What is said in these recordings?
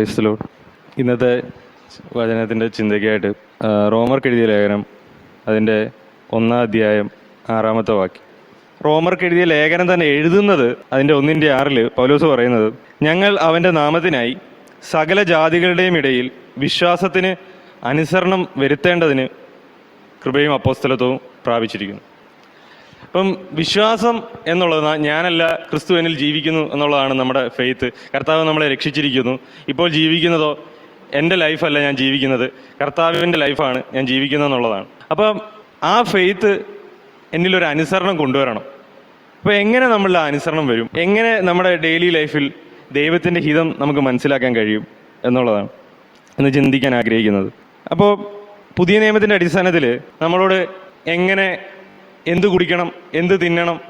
ക്രൈസ്തലോ ഇന്നത്തെ വചനത്തിന്റെ ചിന്തയ്ക്കായിട്ട് റോമർ റോമർക്ക് എഴുതിയ ലേഖനം അതിന്റെ ഒന്നാം അധ്യായം ആറാമത്തെ വാക്യം. റോമർക്ക് എഴുതിയ ലേഖനം തന്നെ എഴുതുന്നത് അതിന്റെ ഒന്നിന്റെ ആറിൽ പൗലോസ് പറയുന്നത് ഞങ്ങൾ അവന്റെ നാമത്തിനായി സകല ജാതികളുടെയും ഇടയിൽ വിശ്വാസത്തിന് അനുസരണം വരുത്തേണ്ടതിന് കൃപയും അപ്പോസ്തലത്വവും പ്രാപിച്ചിരിക്കുന്നു. അപ്പം വിശ്വാസം എന്നുള്ളത് ഞാനല്ല ക്രിസ്തു എന്നിൽ ജീവിക്കുന്നു എന്നുള്ളതാണ് നമ്മുടെ ഫെയ്ത്ത് കർത്താവ് നമ്മളെ രക്ഷിച്ചിരിക്കുന്നു. ഇപ്പോൾ ജീവിക്കുന്നതോ എന്റെ ലൈഫല്ല ഞാൻ ജീവിക്കുന്നത്. കർത്താവിന്റെ ലൈഫാണ് ഞാൻ ജീവിക്കുന്നത് എന്നുള്ളതാണ്. അപ്പം ആ ഫെയ്ത്ത് എന്നിലൊരു അനുസരണം കൊണ്ടുവരണം. അപ്പോൾ എങ്ങനെ നമ്മളുടെ അനുസരണം വരും? എങ്ങനെ നമ്മുടെ ഡെയിലി ലൈഫിൽ ദൈവത്തിന്റെ ഹിതം നമുക്ക് മനസ്സിലാക്കാൻ കഴിയും എന്നുള്ളതാണ് എന്ന് ചിന്തിക്കാൻ ആഗ്രഹിക്കുന്നത്. അപ്പോൾ പുതിയ നിയമത്തിന്റെ അടിസ്ഥാനത്തിൽ നമ്മളോട് എങ്ങനെ എന്ത് കുടിക്കണം എന്ത് തിന്നണം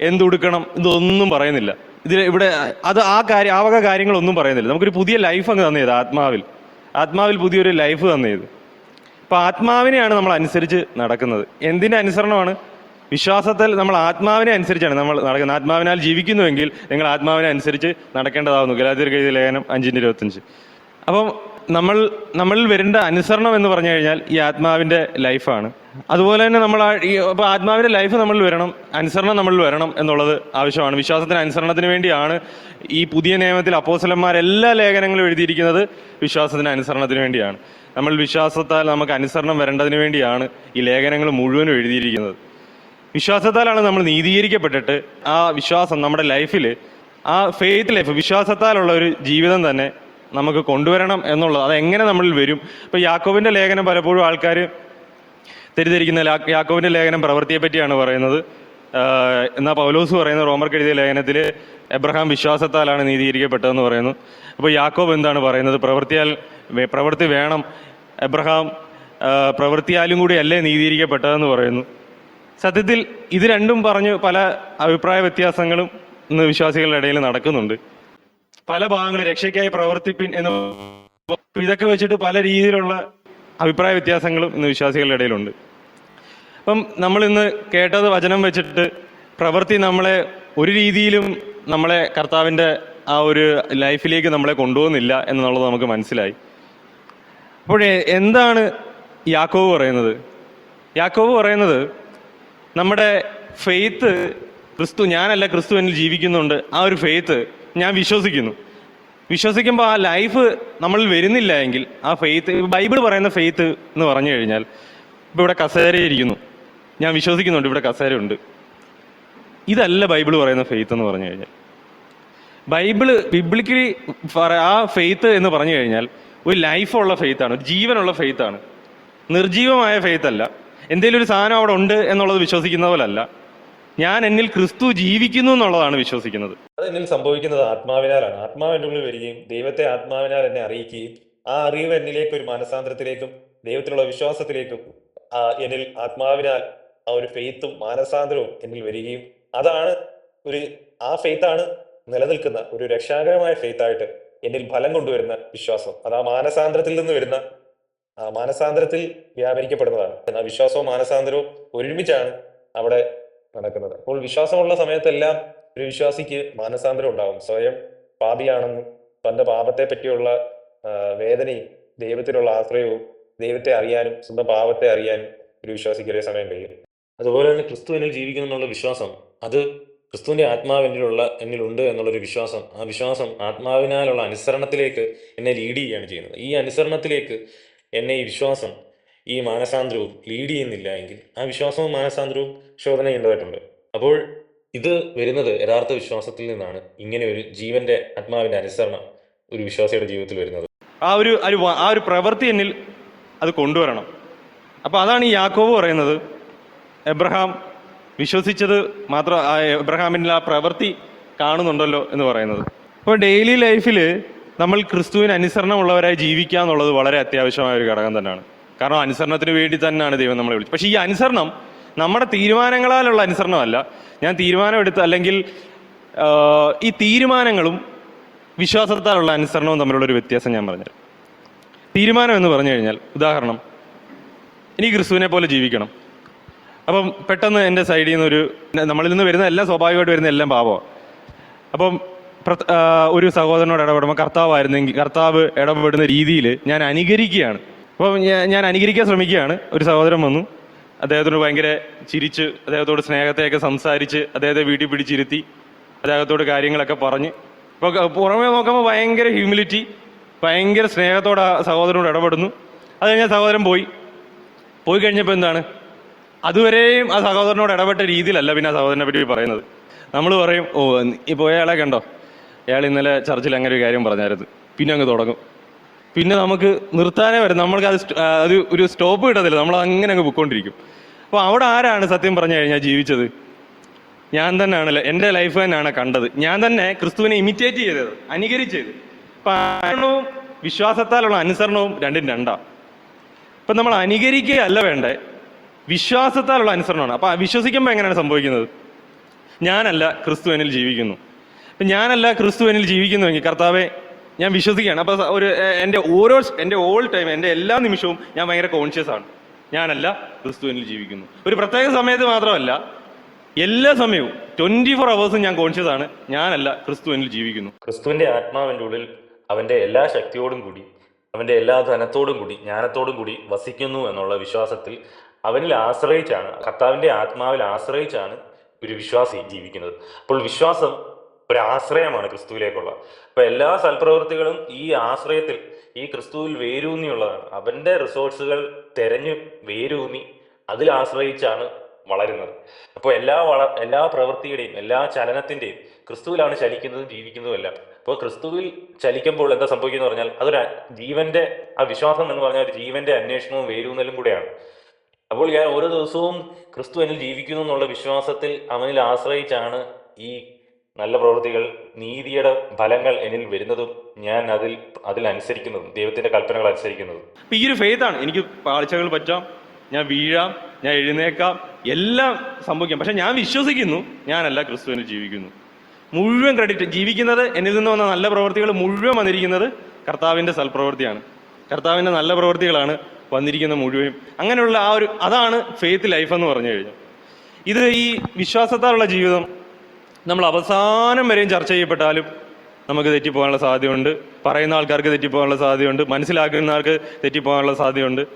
എന്തുടുക്കണം ഇതൊന്നും പറയുന്നില്ല. ഇതിൽ ഇവിടെ അത് ആ കാര്യം ആ വക കാര്യങ്ങളൊന്നും പറയുന്നില്ല. നമുക്കൊരു പുതിയ ലൈഫ് അങ്ങ് തന്നത് ആത്മാവിൽ. ആത്മാവിൽ പുതിയൊരു ലൈഫ് തന്നത് അപ്പോൾ ആത്മാവിനെയാണ് നമ്മൾ അനുസരിച്ച് നടക്കുന്നത്. എന്തിന്റെ അനുസരണമാണ്? വിശ്വാസത്തിൽ നമ്മൾ ആത്മാവിനെ അനുസരിച്ചാണ് നമ്മൾ നടക്കുന്നത്. ആത്മാവിനാൽ ജീവിക്കുന്നുവെങ്കിൽ നിങ്ങൾ ആത്മാവിനെ അനുസരിച്ച് നടക്കേണ്ടതാവുന്നു. ഗലാതിരി എഴുതിയ ലേഖനം അഞ്ചിന്റെ ഇരുപത്തഞ്ച് അപ്പം നമ്മൾ നമ്മളിൽ വരേണ്ട അനുസരണം എന്ന് പറഞ്ഞു കഴിഞ്ഞാൽ ഈ ആത്മാവിന്റെ ലൈഫാണ്. അതുപോലെ തന്നെ നമ്മൾ അപ്പോൾ ആത്മാവിന്റെ ലൈഫ് നമ്മളിൽ വരണം അനുസരണം നമ്മളിൽ വരണം എന്നുള്ളത് ആവശ്യമാണ്. വിശ്വാസത്തിന് അനുസരണത്തിന് വേണ്ടിയാണ് ഈ പുതിയ നിയമത്തിൽ അപ്പോസലന്മാർ എല്ലാ ലേഖനങ്ങളും എഴുതിയിരിക്കുന്നത് വിശ്വാസത്തിന് അനുസരണത്തിന് വേണ്ടിയാണ്. നമ്മൾ വിശ്വാസത്താൽ നമുക്ക് അനുസരണം വരേണ്ടതിന് വേണ്ടിയാണ് ഈ ലേഖനങ്ങൾ മുഴുവനും എഴുതിയിരിക്കുന്നത്. വിശ്വാസത്താലാണ് നമ്മൾ നീതീകരിക്കപ്പെട്ടിട്ട് ആ വിശ്വാസം നമ്മുടെ ലൈഫിൽ ആ ഫെയ്ത്ത് ലൈഫ് വിശ്വാസത്താലുള്ള ഒരു ജീവിതം തന്നെ നമുക്ക് കൊണ്ടുവരണം എന്നുള്ളത്. അതെങ്ങനെ നമ്മളിൽ വരും? ഇപ്പോൾ യാക്കോബിന്റെ ലേഖനം പലപ്പോഴും ആൾക്കാർ തെറ്റിദ്ധരിക്കുന്ന യാക്കോവിന്റെ ലേഖനം പ്രവൃത്തിയെ പറ്റിയാണ് പറയുന്നത്. എന്നാ പൗലോസ് പറയുന്ന റോമർക്ക് എഴുതിയ ലേഖനത്തിൽ എബ്രഹാം വിശ്വാസത്താലാണ് നീതീകരിക്കപ്പെട്ടതെന്ന് പറയുന്നു. അപ്പോൾ യാക്കോബ് എന്താണ് പറയുന്നത്? പ്രവൃത്തിയാൽ പ്രവൃത്തി വേണം. എബ്രഹാം പ്രവൃത്തിയാലും കൂടി അല്ലേ നീതീകരിക്കപ്പെട്ടതെന്ന് പറയുന്നു. സത്യത്തിൽ ഇത് രണ്ടും പറഞ്ഞ് പല അഭിപ്രായ വ്യത്യാസങ്ങളും ഇന്ന് വിശ്വാസികളുടെ ഇടയിൽ നടക്കുന്നുണ്ട്. പല ഭാഗങ്ങളും രക്ഷയ്ക്കായി പ്രവർത്തിപ്പിൻ എന്ന് ഇതൊക്കെ വെച്ചിട്ട് പല രീതിയിലുള്ള അഭിപ്രായ വ്യത്യാസങ്ങളും ഇന്ന് വിശ്വാസികളുടെ ഇടയിലുണ്ട്. അപ്പം നമ്മൾ ഇന്ന് കേട്ടത് വചനം വെച്ചിട്ട് പ്രവൃത്തി നമ്മളെ ഒരു രീതിയിലും നമ്മളെ കർത്താവിന്റെ ആ ഒരു ലൈഫിലേക്ക് നമ്മളെ കൊണ്ടുപോകുന്നില്ല എന്നുള്ളത് നമുക്ക് മനസ്സിലായി. അപ്പോഴേ എന്താണ് യാക്കോവ് പറയുന്നത്? യാക്കോവ് പറയുന്നത് നമ്മുടെ ഫെയ്ത്ത് ക്രിസ്തു ഞാനല്ല ക്രിസ്തു എന്നിൽ ജീവിക്കുന്നുണ്ട്. ആ ഒരു ഫെയ്ത്ത് ഞാൻ വിശ്വസിക്കുന്നു. വിശ്വസിക്കുമ്പോൾ ആ ലൈഫ് നമ്മൾ വരുന്നില്ല എങ്കിൽ ആ ഫെയ്ത്ത് ബൈബിൾ പറയുന്ന ഫെയ്ത്ത് എന്ന് പറഞ്ഞു കഴിഞ്ഞാൽ ഇപ്പോൾ ഇവിടെ കസേര ഇരിക്കുന്നു. ഞാൻ വിശ്വസിക്കുന്നുണ്ട് ഇവിടെ കസേര ഉണ്ട്. ഇതല്ല ബൈബിൾ പറയുന്ന ഫെയ്ത്ത് എന്ന് പറഞ്ഞു കഴിഞ്ഞാൽ. ബൈബിൾ ബിബ്ലിക്കലി ആ ഫെയ്ത്ത് എന്ന് പറഞ്ഞു കഴിഞ്ഞാൽ ഒരു ലൈഫുള്ള ഫെയ്ത്താണ് ഒരു ജീവനുള്ള ഫെയ്ത്താണ്. നിർജീവമായ ഫെയ്ത്ത് അല്ല എന്തെങ്കിലും ഒരു സാധനം അവിടെ ഉണ്ട് എന്നുള്ളത് വിശ്വസിക്കുന്ന പോലല്ല. ഞാൻ എന്നിൽ ക്രിസ്തു ജീവിക്കുന്നു എന്നുള്ളതാണ് വിശ്വസിക്കുന്നത്. എന്നിൽ സംഭവിക്കുന്നത് ആത്മാവിനാലാണ്. ആത്മാവ് എന്റെ ഉള്ളിൽ വരികയും ദൈവത്തെ ആത്മാവിനാൽ എന്നെ അറിയിക്കുകയും ആ അറിവ് എന്നിലേക്ക് ഒരു മാനസാന്തരത്തിലേക്കും ദൈവത്തിലുള്ള വിശ്വാസത്തിലേക്കും എന്നിൽ ആത്മാവിനാൽ ആ ഒരു ഫെയ്ത്തും മാനസാന്തരവും എന്നിൽ വരികയും അതാണ് ഒരു ആ ഫെയ്ത്താണ് നിലനിൽക്കുന്ന ഒരു രക്ഷാകരമായ ഫെയ്ത്തായിട്ട് എന്നിൽ ഫലം കൊണ്ടുവരുന്ന വിശ്വാസം. അത് ആ മാനസാന്തരത്തിൽ നിന്ന് വരുന്ന ആ മാനസാന്തരത്തിൽ വ്യാപരിക്കപ്പെടുന്നതാണ്. ആ വിശ്വാസവും മാനസാന്തരവും ഒരുമിച്ചാണ് അവിടെ നടക്കുന്നത്. അപ്പോൾ വിശ്വാസമുള്ള സമയത്തെല്ലാം ഒരു വിശ്വാസിക്ക് മാനസാന്തരം ഉണ്ടാകും സ്വയം പാപിയാണെന്നും തന്റെ പാപത്തെ പറ്റിയുള്ള വേദനയും ദൈവത്തിലുള്ള ആശ്രയവും ദൈവത്തെ അറിയാനും സ്വന്തം പാപത്തെ അറിയാനും ഒരു വിശ്വാസിക്ക് ഒരേ സമയം കഴിയും. അതുപോലെ തന്നെ ക്രിസ്തു എന്നിൽ ജീവിക്കുന്നു എന്നുള്ള വിശ്വാസം അത് ക്രിസ്തുവിന്റെ ആത്മാവ് എന്നിലുള്ള എന്നിലുണ്ട് എന്നുള്ളൊരു വിശ്വാസം ആ വിശ്വാസം ആത്മാവിനാലുള്ള അനുസരണത്തിലേക്ക് എന്നെ ലീഡ് ചെയ്യുകയാണ് ചെയ്യുന്നത്. ഈ അനുസരണത്തിലേക്ക് എന്നെ ഈ വിശ്വാസം ഈ മാനസാന്തരവും ലീഡ് ചെയ്യുന്നില്ല എങ്കിൽ ആ വിശ്വാസവും മാനസാന്തരവും ശോധന ചെയ്യേണ്ടതായിട്ടുണ്ട്. അപ്പോൾ ഇത് വരുന്നത് യഥാർത്ഥ വിശ്വാസത്തിൽ നിന്നാണ്. ഇങ്ങനെ ഒരു ജീവന്റെ ആത്മാവിന്റെ അനുസരണം ഒരു വിശ്വാസിയുടെ ജീവിതത്തിൽ വരുന്നത്. ആ ഒരു ആ ഒരു പ്രവൃത്തി എന്നിൽ അത് കൊണ്ടുവരണം. അപ്പോൾ അതാണ് ഈ യാക്കോവ് പറയുന്നത്. എബ്രഹാം വിശ്വസിച്ചത് മാത്രം ആ എബ്രഹാമിന്റെ ആ പ്രവൃത്തി കാണുന്നുണ്ടല്ലോ എന്ന് പറയുന്നത്. അപ്പോൾ ഡെയിലി ലൈഫിൽ നമ്മൾ ക്രിസ്തുവിന് അനുസരണമുള്ളവരായി ജീവിക്കുക എന്നുള്ളത് വളരെ അത്യാവശ്യമായ ഒരു ഘടകം തന്നെയാണ്. കാരണം അനുസരണത്തിന് വേണ്ടി തന്നെയാണ് ദൈവം നമ്മളെ വിളിച്ചത്. പക്ഷേ ഈ അനുസരണം നമ്മുടെ തീരുമാനങ്ങളാലുള്ള അനുസരണമല്ല. ഞാൻ തീരുമാനം തീരുമാനമെടുത്ത് അല്ലെങ്കിൽ ഈ തീരുമാനങ്ങളും വിശ്വാസത്താലുള്ള അനുസരണവും തമ്മിലുള്ള ഒരു വ്യത്യാസം ഞാൻ പറഞ്ഞുതരാം. തീരുമാനം എന്ന് പറഞ്ഞു കഴിഞ്ഞാൽ ഉദാഹരണം എനിക്ക് ക്രിസ്തുവിനെ പോലെ ജീവിക്കണം. അപ്പം പെട്ടെന്ന് എന്റെ സൈഡിൽ നിന്ന് ഒരു നമ്മളിൽ നിന്ന് വരുന്ന എല്ലാം സ്വാഭാവികമായിട്ട് വരുന്ന എല്ലാം പാപമാണ്. അപ്പം ഒരു സഹോദരനോട് ഇടപെടുമ്പോൾ കർത്താവായിരുന്നെങ്കിൽ കർത്താവ് ഇടപെടുന്ന രീതിയിൽ ഞാൻ അനുകരിക്കുകയാണ്. അപ്പം ഞാൻ അനുകരിക്കാൻ ശ്രമിക്കുകയാണ്. ഒരു സഹോദരൻ വന്നു. അദ്ദേഹത്തോട് ഭയങ്കര ചിരിച്ച് അദ്ദേഹത്തോട് സ്നേഹത്തെയൊക്കെ സംസാരിച്ച് അദ്ദേഹത്തെ വീട്ടിൽ പിടിച്ചിരുത്തി അദ്ദേഹത്തോട് കാര്യങ്ങളൊക്കെ പറഞ്ഞ്. ഇപ്പോൾ പുറമേ നോക്കുമ്പോൾ ഭയങ്കര ഹ്യൂമിലിറ്റി ഭയങ്കര സ്നേഹത്തോടെ ആ സഹോദരനോട് ഇടപെടുന്നു. അത് കഴിഞ്ഞാൽ സഹോദരൻ പോയി. പോയി കഴിഞ്ഞപ്പോൾ എന്താണ്? അതുവരെയും ആ സഹോദരനോട് ഇടപെട്ട രീതിയിലല്ല പിന്നെ ആ സഹോദരനെ പറ്റി പറയുന്നത്. നമ്മൾ പറയും ഓ ഈ പോയ ആളെ കണ്ടോ? അയാൾ ഇന്നലെ ചർച്ചിൽ അങ്ങനെ ഒരു കാര്യം പറഞ്ഞായിരുന്നു. പിന്നെ അങ്ങ് തുടങ്ങും. പിന്നെ നമുക്ക് നിർത്താനേ വരും നമ്മൾക്ക് അത് അത് ഒരു സ്റ്റോപ്പ് കിട്ടത്തില്ല. നമ്മൾ അങ്ങനെ അങ്ങ് പൊയ്ക്കൊണ്ടിരിക്കും. അപ്പോൾ അവിടെ ആരാണ് സത്യം പറഞ്ഞു കഴിഞ്ഞാൽ ജീവിച്ചത്? ഞാൻ തന്നെയാണ് എന്റെ ലൈഫ് തന്നെയാണ് കണ്ടത്. ഞാൻ തന്നെ ക്രിസ്തുവിനെ ഇമിറ്റേറ്റ് ചെയ്തത് അനുകരിച്ചത്. അപ്പോൾ വിശ്വാസത്താലുള്ള അനുസരണവും രണ്ടും രണ്ടാ. ഇപ്പം നമ്മൾ അനുകരിക്കുകയല്ല വേണ്ടേ വിശ്വാസത്താലുള്ള അനുസരണമാണ്. അപ്പം വിശ്വസിക്കുമ്പോൾ എങ്ങനെയാണ് സംഭവിക്കുന്നത്? ഞാനല്ല ക്രിസ്തു ജീവിക്കുന്നു. അപ്പം ഞാനല്ല ക്രിസ്തു ജീവിക്കുന്നുവെങ്കിൽ കർത്താവെ ഞാൻ വിശ്വസിക്കുകയാണ്. അപ്പോൾ ഒരു എന്റെ ഓരോ എന്റെ ഓൾ ടൈം എന്റെ എല്ലാ നിമിഷവും ഞാൻ ഭയങ്കര കോൺഷ്യസ് ആണ്. ഞാനല്ല ക്രിസ്തുവിനിൽ ജീവിക്കുന്നു. ഒരു പ്രത്യേക സമയത്ത് മാത്രമല്ല എല്ലാ സമയവും ട്വന്റി ഫോർ അവേഴ്സും ഞാൻ കോൺഷ്യസ് ആണ്. ഞാനല്ല ക്രിസ്തുവിനിൽ ജീവിക്കുന്നു. ക്രിസ്തുവിന്റെ ആത്മാവിന്റെ ഉള്ളിൽ അവന്റെ എല്ലാ ശക്തിയോടും കൂടി അവന്റെ എല്ലാ ധനത്തോടും കൂടി ജ്ഞാനത്തോടും കൂടി വസിക്കുന്നു എന്നുള്ള വിശ്വാസത്തിൽ അവനിൽ ആശ്രയിച്ചാണ് കർത്താവിന്റെ ആത്മാവിൽ ആശ്രയിച്ചാണ് ഒരു വിശ്വാസി ജീവിക്കുന്നത്. അപ്പോൾ വിശ്വാസം ഒരു ആശ്രയമാണ് ക്രിസ്തുവിലേക്കുള്ള. അപ്പൊ എല്ലാ സൽപ്രവൃത്തികളും ഈ ആശ്രയത്തിൽ ഈ ക്രിസ്തുവിൽ വേരൂന്നിയുള്ളതാണ് അവന്റെ റിസോഴ്സുകൾ തെരഞ്ഞു വേരൂന്നി അതിൽ ആശ്രയിച്ചാണ് വളരുന്നത്. അപ്പോൾ എല്ലാ വള എല്ലാ പ്രവൃത്തിയുടെയും എല്ലാ ചലനത്തിന്റെയും ക്രിസ്തുവിലാണ് ചലിക്കുന്നതും ജീവിക്കുന്നതും എല്ലാം. അപ്പോൾ ക്രിസ്തുവിൽ ചലിക്കുമ്പോൾ എന്താ സംഭവിക്കുന്നത് പറഞ്ഞാൽ അതൊരു ജീവന്റെ ആ വിശ്വാസം എന്ന് പറഞ്ഞാൽ ജീവന്റെ അന്വേഷണവും വേരൂന്നലും കൂടെയാണ്. അപ്പോൾ ഞാൻ ഓരോ ദിവസവും ക്രിസ്തു എന്നിൽ ജീവിക്കുന്നു എന്നുള്ള വിശ്വാസത്തിൽ അവനിൽ ആശ്രയിച്ചാണ് ഈ നല്ല പ്രവൃത്തികൾ നീതിയുടെ ഫലങ്ങൾ എന്നിൽ വരുന്നതും ഞാൻ അതിൽ അതിൽ അനുസരിക്കുന്നതും ദൈവത്തിന്റെ കൽപ്പനകൾ അനുസരിക്കുന്നതും. അപ്പം ഈ ഒരു ഫെയ്ത്താണ്. എനിക്ക് പാളിച്ചകൾ പറ്റാം ഞാൻ വീഴാം ഞാൻ എഴുന്നേക്കാം എല്ലാം സംഭവിക്കാം. പക്ഷെ ഞാൻ വിശ്വസിക്കുന്നു ഞാനല്ല ക്രിസ്തുവിന് ജീവിക്കുന്നു. മുഴുവൻ ക്രെഡിറ്റ് ജീവിക്കുന്നത് എന്നിൽ നിന്ന് വന്ന നല്ല പ്രവൃത്തികൾ മുഴുവൻ വന്നിരിക്കുന്നത് കർത്താവിന്റെ സൽപ്രവൃത്തിയാണ്. കർത്താവിന്റെ നല്ല പ്രവൃത്തികളാണ് വന്നിരിക്കുന്ന മുഴുവൻ. അങ്ങനെയുള്ള ആ ഒരു അതാണ് ഫെയ്ത്ത് ലൈഫ് എന്ന് പറഞ്ഞു കഴിഞ്ഞാൽ. ഇത് ഈ വിശ്വാസത്താലുള്ള ജീവിതം നമ്മൾ അവസാനം വരെയും ചർച്ച ചെയ്യപ്പെട്ടാലും നമുക്ക് തെറ്റിപ്പോകാനുള്ള സാധ്യതയുണ്ട്. പറയുന്ന ആൾക്കാർക്ക് തെറ്റിപ്പോകാനുള്ള സാധ്യതയുണ്ട്. മനസ്സിലാക്കുന്ന ആൾക്ക് തെറ്റിപ്പോകാനുള്ള സാധ്യതയുണ്ട്.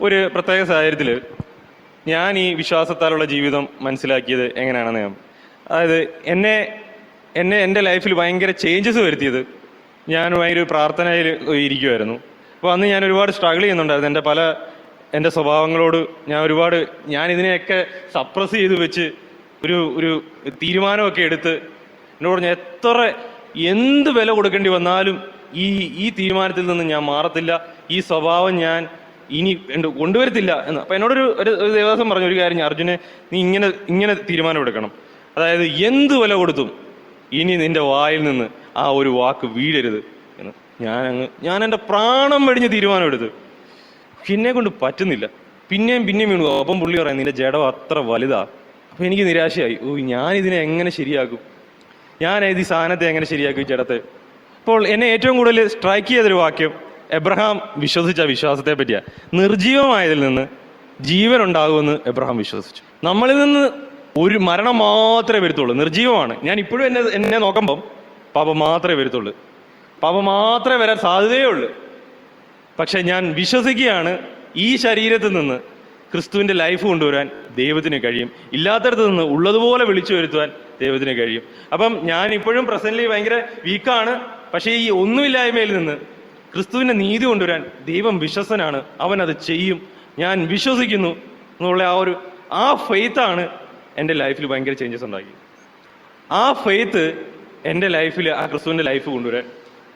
ഒരു പ്രത്യേക സാഹചര്യത്തിൽ ഞാൻ ഈ വിശ്വാസത്താലുള്ള ജീവിതം മനസ്സിലാക്കിയത് എങ്ങനെയാണെന്ന് ഞാൻ അതായത് എന്നെ എന്നെ എന്റെ ലൈഫിൽ ഭയങ്കര ചേഞ്ചസ് വരുത്തിയത് ഞാൻ ഭയങ്കര പ്രാർത്ഥനയിൽ ഇരിക്കുമായിരുന്നു അപ്പോൾ അന്ന് ഞാൻ ഒരുപാട് സ്ട്രഗിൾ ചെയ്യുന്നുണ്ടായിരുന്നു. എന്റെ പല എന്റെ സ്വഭാവങ്ങളോട് ഞാൻ ഒരുപാട് ഞാൻ ഇതിനെയൊക്കെ സപ്രസ് ചെയ്ത് വെച്ച് ഒരു ഒരു തീരുമാനമൊക്കെ എടുത്ത് എന്നോട് പറഞ്ഞു എത്ര എന്ത് വില കൊടുക്കേണ്ടി വന്നാലും ഈ ഈ തീരുമാനത്തിൽ നിന്ന് ഞാൻ മാറത്തില്ല. ഈ സ്വഭാവം ഞാൻ ഇനി കൊണ്ടുവരത്തില്ല. എന്ന്. അപ്പൊ എന്നോടൊരു ഒരു ദേവസ്വം പറഞ്ഞു ഒരു കാര്യം അർജുനെ നീ ഇങ്ങനെ ഇങ്ങനെ തീരുമാനം എടുക്കണം. അതായത് എന്ത് വില കൊടുത്തും ഇനി നിന്റെ വായിൽ നിന്ന് ആ ഒരു വാക്ക് വീഴരുത്. എന്ന്. ഞാൻ അങ്ങ് ഞാൻ എന്റെ പ്രാണം വെടിഞ്ഞ് തീരുമാനമെടുത്ത് പിന്നെ കൊണ്ട് പറ്റുന്നില്ല. പിന്നെയും പിന്നെയും വീണു. അപ്പം പുള്ളി പറയാം നിന്റെ ജഡം അത്ര വലുതാ. അപ്പൊ എനിക്ക് നിരാശയായി. ഓ ഞാൻ ഇതിനെ എങ്ങനെ ശരിയാക്കും? ഞാൻ ഈ സാധനത്തെ എങ്ങനെ ശരിയാക്കും ചേട്ടത്തെ? അപ്പോൾ എന്നെ ഏറ്റവും കൂടുതൽ സ്ട്രൈക്ക് ചെയ്തൊരു വാക്യം എബ്രഹാം വിശ്വസിച്ച വിശ്വാസത്തെ പറ്റിയാ. നിർജീവമായതിൽ നിന്ന് ജീവൻ ഉണ്ടാകുമെന്ന് എബ്രഹാം വിശ്വസിച്ചു. നമ്മളിൽ നിന്ന് ഒരു മരണം മാത്രമേ വരത്തുള്ളൂ. നിർജീവമാണ് ഞാൻ ഇപ്പോഴും എന്നെ എന്നെ നോക്കുമ്പം പാപം മാത്രമേ വരത്തുള്ളൂ. പാപം മാത്രമേ വരാൻ സാധ്യതയുള്ളൂ പക്ഷെ ഞാൻ വിശ്വസിക്കുകയാണ് ഈ ശരീരത്തിൽ നിന്ന് ക്രിസ്തുവിന്റെ ലൈഫ് കൊണ്ടുവരാൻ ദൈവത്തിന് കഴിയും. ഇല്ലാത്തടത്ത് നിന്ന് ഉള്ളതുപോലെ വിളിച്ചു വരുത്തുവാൻ ദൈവത്തിന് കഴിയും. അപ്പം ഞാൻ ഇപ്പോഴും പ്രസന്റ്ലി ഭയങ്കര വീക്കാണ് പക്ഷേ ഈ ഒന്നുമില്ലായ്മയിൽ നിന്ന് ക്രിസ്തുവിന്റെ നീതി കൊണ്ടുവരാൻ ദൈവം വിശ്വസനാണ്. അവൻ അത് ചെയ്യും. ഞാൻ വിശ്വസിക്കുന്നു എന്നുള്ള ആ ഒരു ആ ഫെയ്ത്താണ് എന്റെ ലൈഫിൽ ഭയങ്കര ചേഞ്ചസ് ഉണ്ടാക്കി. ആ ഫെയ്ത്ത് എന്റെ ലൈഫിൽ ആ ക്രിസ്തുവിന്റെ ലൈഫ് കൊണ്ടുവരാൻ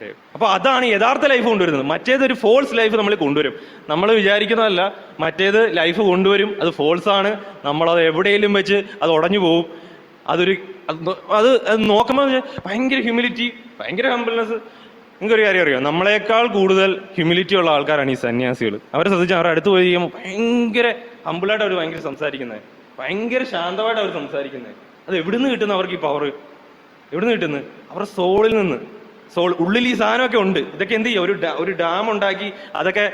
കഴിയും. അപ്പൊ അതാണ് യഥാർത്ഥ ലൈഫ് കൊണ്ടുവരുന്നത്. മറ്റേത് ഒരു ഫോൾസ് ലൈഫ് നമ്മൾ കൊണ്ടുവരും. നമ്മൾ വിചാരിക്കുന്നതല്ല മറ്റേത് ലൈഫ് കൊണ്ടുവരും അത് ഫോൾസ് ആണ്. നമ്മളത് എവിടെയെങ്കിലും വെച്ച് അത് ഉടഞ്ഞു പോകും അതൊരു അത് നോക്കുമ്പോൾ ഭയങ്കര ഹ്യൂമിലിറ്റി ഭയങ്കര ഹംബിൾനെസ് നിങ്ങൾക്കൊരു കാര്യം അറിയാം? നമ്മളെക്കാൾ കൂടുതൽ ഹ്യൂമിലിറ്റി ഉള്ള ആൾക്കാരാണ് ഈ സന്യാസികൾ അവരെ ശ്രദ്ധിച്ച് അവരുടെ അടുത്ത് പോയി കഴിയുമ്പോൾ ഭയങ്കര ഹമ്പിളായിട്ട് അവർ ഭയങ്കര സംസാരിക്കുന്നത് ഭയങ്കര ശാന്തമായിട്ട് അവർ സംസാരിക്കുന്നത് അത് എവിടുന്ന് കിട്ടുന്ന അവർക്ക് ഈ പവർ എവിടുന്ന് കിട്ടുന്നത്? അവരുടെ സോളിൽ നിന്ന്. സോൾ ഉള്ളിൽ ഈ സാധനമൊക്കെ ഉണ്ട്. ഇതൊക്കെ എന്ത് ചെയ്യും? ഒരു ഒരു ഡാം ഉണ്ടാക്കി അതൊക്കെ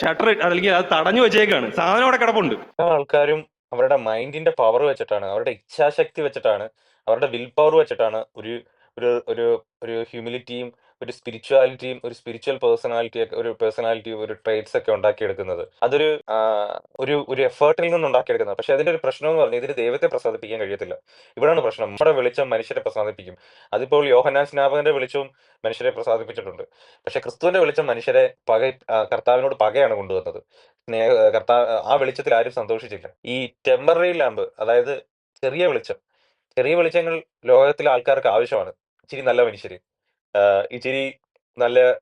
ഷട്ടർ അല്ലെങ്കിൽ അത് തടഞ്ഞു വെച്ചേക്കാണ്. സാധനം അവിടെ കിടപ്പുണ്ട്. ആൾക്കാരും അവരുടെ മൈൻഡിന്റെ പവർ വെച്ചിട്ടാണ് അവരുടെ ഇച്ഛാശക്തി വെച്ചിട്ടാണ് അവരുടെ വിൽ പവർ വെച്ചിട്ടാണ് ഒരു ഒരു ഒരു ഒരു ഹ്യൂമിലിറ്റിയും ഒരു സ്പിരിച്വാലിറ്റിയും ഒരു സ്പിരിച്വൽ പേഴ്സണാലിറ്റി ഒക്കെ ഒരു പേഴ്സണാലിറ്റി ഒരു ട്രേറ്റ്സ് ഒക്കെ ഉണ്ടാക്കിയെടുക്കുന്നത്. അതൊരു ഒരു ഒരു എഫേർട്ടിൽ നിന്ന് ഉണ്ടാക്കിയെടുക്കുന്നത്. പക്ഷെ അതിന്റെ ഒരു പ്രശ്നം എന്ന് പറഞ്ഞാൽ ഇതിന് ദൈവത്തെ പ്രസാദിപ്പിക്കാൻ കഴിയത്തില്ല. ഇവിടാണ് പ്രശ്നം. നമ്മുടെ വെളിച്ചം മനുഷ്യരെ പ്രസാദിപ്പിക്കും. അതിപ്പോൾ യോഹന്നാൻ സ്നാപകന്റെ വെളിച്ചവും മനുഷ്യരെ പ്രസാദിപ്പിച്ചിട്ടുണ്ട്. പക്ഷെ ക്രിസ്തുവിന്റെ വെളിച്ചം മനുഷ്യരെ പക കർത്താവിനോട് പകയാണ് കൊണ്ടുവന്നത്. സ്നേഹ കർത്താവ് ആ വെളിച്ചത്തിൽ ആരും സന്തോഷിച്ചില്ല. ഈ ടെമ്പററി ലാമ്പ് അതായത് ചെറിയ വെളിച്ചം ചെറിയ വെളിച്ചങ്ങൾ ലോകത്തിലെ ആൾക്കാർക്ക് ആവശ്യമാണ്. ഇച്ചിരി നല്ല മനുഷ്യര്. ആഹ് ഇച്ചിരി നല്ല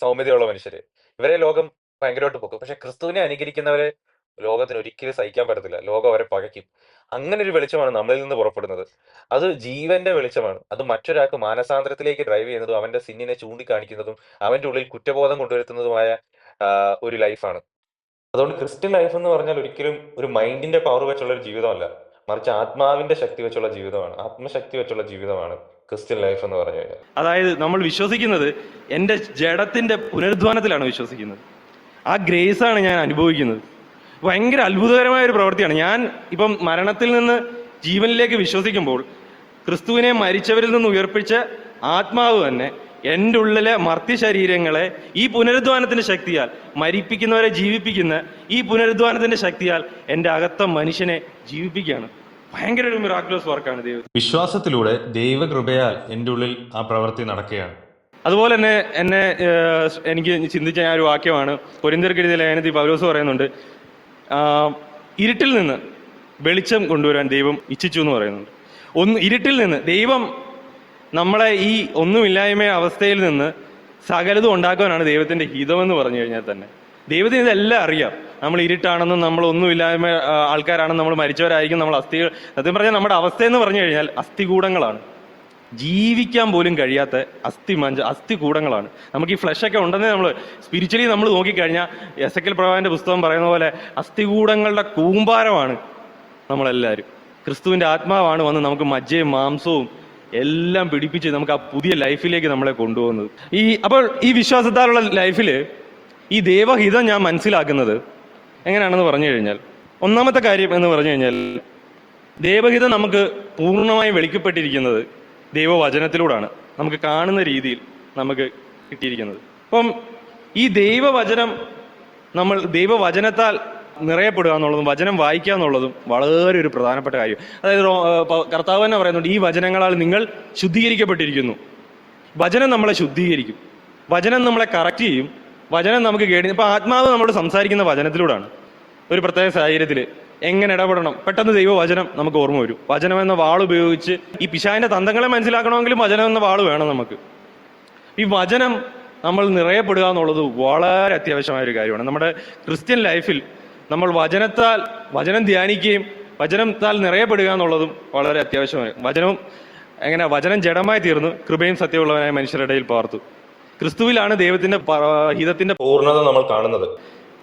സൗമ്യതയുള്ള മനുഷ്യര്. ഇവരെ ലോകം ഭയങ്കരമായിട്ട് പൊക്കും. പക്ഷെ ക്രിസ്തുവിനെ അനുകരിക്കുന്നവരെ ലോകത്തിന് ഒരിക്കലും സഹിക്കാൻ പറ്റത്തില്ല. ലോകം അവരെ പകയ്ക്കും. അങ്ങനെ ഒരു വെളിച്ചമാണ് നമ്മളിൽ നിന്ന് പുറപ്പെടുന്നത്. അത് ജീവന്റെ വെളിച്ചമാണ്. അത് മറ്റൊരാൾക്ക് മാനസാന്തരത്തിലേക്ക് ഡ്രൈവ് ചെയ്യുന്നതും അവന്റെ സിന്നിനെ ചൂണ്ടിക്കാണിക്കുന്നതും അവന്റെ ഉള്ളിൽ കുറ്റബോധം കൊണ്ടുവരുത്തുന്നതുമായ ഒരു ലൈഫാണ് അതുകൊണ്ട് ക്രിസ്ത്യൻ ലൈഫ് എന്ന് പറഞ്ഞാൽ ഒരിക്കലും ഒരു മൈൻഡിന്റെ പവർ വെച്ചുള്ള ഒരു ജീവിതമല്ല. മറിച്ച് ആത്മാവിന്റെ ശക്തി വെച്ചുള്ള ജീവിതമാണ്. ആത്മശക്തി വെച്ചുള്ള ജീവിതമാണ്. ക്രിസ്ത്യൻ ലൈഫ് എന്ന് പറഞ്ഞു കഴിഞ്ഞാൽ. അതായത് നമ്മൾ വിശ്വസിക്കുന്നത് എന്റെ ജഡത്തിന്റെ പുനരുദ്ധാനത്തിലാണ് വിശ്വസിക്കുന്നത്. ആ ഗ്രേസ് ആണ് ഞാൻ അനുഭവിക്കുന്നത്. ഭയങ്കര അത്ഭുതകരമായ ഒരു പ്രവൃത്തിയാണ്. ഞാൻ ഇപ്പം മരണത്തിൽ നിന്ന് ജീവനിലേക്ക് വിശ്വസിക്കുമ്പോൾ ക്രിസ്തുവിനെ മരിച്ചവരിൽ നിന്ന് ഉയർപ്പിച്ച ആത്മാവ് തന്നെ എന്റെ ഉള്ളിലെ മർത്യശരീരങ്ങളെ ഈ പുനരുദ്ധാനത്തിന്റെ ശക്തിയാൽ മരിപ്പിക്കുന്നവരെ ജീവിപ്പിക്കുന്ന ഈ പുനരുദ്ധാനത്തിന്റെ ശക്തിയാൽ എന്റെ അകത്ത മനുഷ്യനെ ജീവിപ്പിക്കുകയാണ്. ഭയങ്കര ഒരു മിറാക്കുലസ് വർക്കാണ് ദൈവം. വിശ്വാസത്തിലൂടെ ദൈവകൃപയാൽ എന്റെ ഉള്ളിൽ ആ പ്രവൃത്തി നടക്കുകയാണ്. അതുപോലെ തന്നെ എന്നെ എനിക്ക് ചിന്തിച്ച ഞാൻ ഒരു വാക്യമാണ്. കൊരിന്തർക്കെഴുതിയ ലേഖനത്തിൽ പൗലോസ് പറയുന്നുണ്ട് ഇരുട്ടിൽ നിന്ന് വെളിച്ചം കൊണ്ടുവരാൻ ദൈവം ഇച്ഛിച്ചു എന്ന് പറയുന്നുണ്ട്. ഒന്ന് ഇരുട്ടിൽ നിന്ന് ദൈവം നമ്മളെ ഈ ഒന്നുമില്ലായ്മ അവസ്ഥയിൽ നിന്ന് സകലതും ഉണ്ടാക്കുവാനാണ് ദൈവത്തിന്റെ ഹിതമെന്ന് പറഞ്ഞു കഴിഞ്ഞാൽ തന്നെ. ദൈവത്തിന് ഇതെല്ലാം അറിയാം. നമ്മൾ ഇരുട്ടാണെന്നും നമ്മൾ ഒന്നുമില്ലായ്മ ആൾക്കാരാണെന്നും നമ്മൾ മരിച്ചവരായിരിക്കും നമ്മൾ അസ്ഥി സത്യം പറഞ്ഞാൽ നമ്മുടെ അവസ്ഥ എന്ന് പറഞ്ഞു കഴിഞ്ഞാൽ അസ്ഥികൂടങ്ങളാണ്. ജീവിക്കാൻ പോലും കഴിയാത്ത അസ്ഥി മഞ്ച അസ്ഥി കൂടങ്ങളാണ് നമുക്ക് ഈ ഫ്ലഷ് ഒക്കെ ഉണ്ടെന്നേ നമ്മൾ സ്പിരിച്വലി നമ്മൾ നോക്കിക്കഴിഞ്ഞാൽ എസ് എൽ പ്രഭാവിന്റെ പുസ്തകം പറയുന്ന പോലെ അസ്ഥികൂടങ്ങളുടെ കൂമ്പാരമാണ് നമ്മളെല്ലാവരും. ക്രിസ്തുവിന്റെ ആത്മാവാണ് വന്ന് നമുക്ക് മജ്ജയും മാംസവും എല്ലാം പിടിപ്പിച്ച് നമുക്ക് ആ പുതിയ ലൈഫിലേക്ക് നമ്മളെ കൊണ്ടുപോകുന്നത്. ഈ അപ്പോൾ ഈ വിശ്വാസത്താലുള്ള ലൈഫിൽ ഈ ദേവഹിതം ഞാൻ മനസ്സിലാക്കുന്നത് എങ്ങനെയാണെന്ന് പറഞ്ഞു കഴിഞ്ഞാൽ ഒന്നാമത്തെ കാര്യം എന്ന് പറഞ്ഞു കഴിഞ്ഞാൽ ദൈവഹിതം നമുക്ക് പൂർണമായും വെളിക്കപ്പെട്ടിരിക്കുന്നത് ദൈവവചനത്തിലൂടെയാണ് നമുക്ക് കാണുന്ന രീതിയിൽ നമുക്ക് കിട്ടിയിരിക്കുന്നത്. അപ്പം ഈ ദൈവവചനം നമ്മൾ ദൈവവചനത്താൽ നിറയപ്പെടുക എന്നുള്ളതും വചനം വായിക്കുക എന്നുള്ളതും വളരെ ഒരു പ്രധാനപ്പെട്ട കാര്യം. അതായത് കർത്താവ് തന്നെ പറയുന്നുണ്ട് ഈ വചനങ്ങളാൽ നിങ്ങൾ ശുദ്ധീകരിക്കപ്പെട്ടിരിക്കുന്നു. വചനം നമ്മളെ ശുദ്ധീകരിക്കും. വചനം നമ്മളെ കറക്റ്റ് ചെയ്യും. വചനം നമുക്ക് കേടി ഇപ്പൊ ആത്മാവ് നമ്മളോട് സംസാരിക്കുന്ന വചനത്തിലൂടെയാണ്. ഒരു പ്രത്യേക സാഹചര്യത്തിൽ എങ്ങനെ ഇടപെടണം? പെട്ടെന്ന് ദൈവവചനം നമുക്ക് ഓർമ്മ വരും. വചനം എന്ന വാൾ ഉപയോഗിച്ച് ഈ പിശാവിന്റെ തന്തങ്ങളെ മനസ്സിലാക്കണമെങ്കിലും വചനം എന്ന വാൾ വേണം നമുക്ക്. ഈ വചനം നമ്മൾ നിറയപ്പെടുക എന്നുള്ളത് വളരെ അത്യാവശ്യമായ ഒരു കാര്യമാണ്. നമ്മുടെ ക്രിസ്ത്യൻ ലൈഫിൽ നമ്മൾ വചനത്താൽ വചനം ധ്യാനിക്കുകയും വചനത്താൽ നിറയപ്പെടുക എന്നുള്ളതും വളരെ അത്യാവശ്യമാണ് വചനവും എങ്ങനെ വചനം ജഡമായി തീർന്നു കൃപയും സത്യമുള്ളവനായ മനുഷ്യരുടെ ഇടയിൽ പാർത്തു. ക്രിസ്തുവിലാണ് ദൈവത്തിന്റെ ഹിതത്തിന്റെ പൂർണത നമ്മൾ കാണുന്നത്.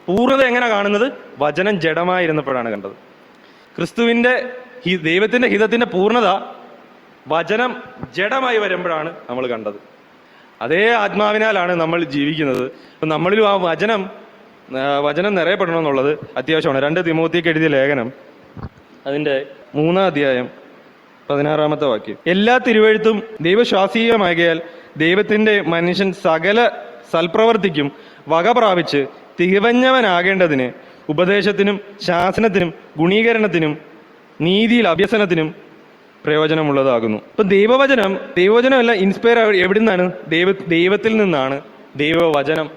പൂർണത എങ്ങനെ കാണുന്നത്? വചനം ജഡമായിരുന്നപ്പോഴാണ് കണ്ടത്. ക്രിസ്തുവിന്റെ ദൈവത്തിന്റെ ഹിതത്തിന്റെ പൂർണത വചനം ജഡമായി വരുമ്പോഴാണ് നമ്മൾ കണ്ടത്. അതേ ആത്മാവിനാലാണ് നമ്മൾ ജീവിക്കുന്നത്. നമ്മളിലും ആ വചനം വചനം നിറയപ്പെടണം എന്നുള്ളത് അത്യാവശ്യമാണ്. രണ്ട് തിമോത്തിക്ക് എഴുതിയ ലേഖനം അതിന്റെ മൂന്നാം അധ്യായം പതിനാറാമത്തെ വാക്യം. എല്ലാ തിരുവഴുത്തും ദൈവശ്വാസീയമാകിയാൽ ദൈവത്തിന്റെ മനുഷ്യൻ സകല സൽപ്രവർത്തിക്കും വക പ്രാപിച്ച് തികവഞ്ഞവനാകേണ്ടതിന് ഉപദേശത്തിനും ശാസനത്തിനും ഗുണീകരണത്തിനും നീതിയിൽ അഭ്യസനത്തിനും പ്രയോജനമുള്ളതാകുന്നു. ഇപ്പൊ ദൈവവചനം ദൈവവചനമല്ല ഇൻസ്പയർ എവിടെ നിന്നാണ് ദൈവ ദൈവത്തിൽ നിന്നാണ് ദൈവവചനം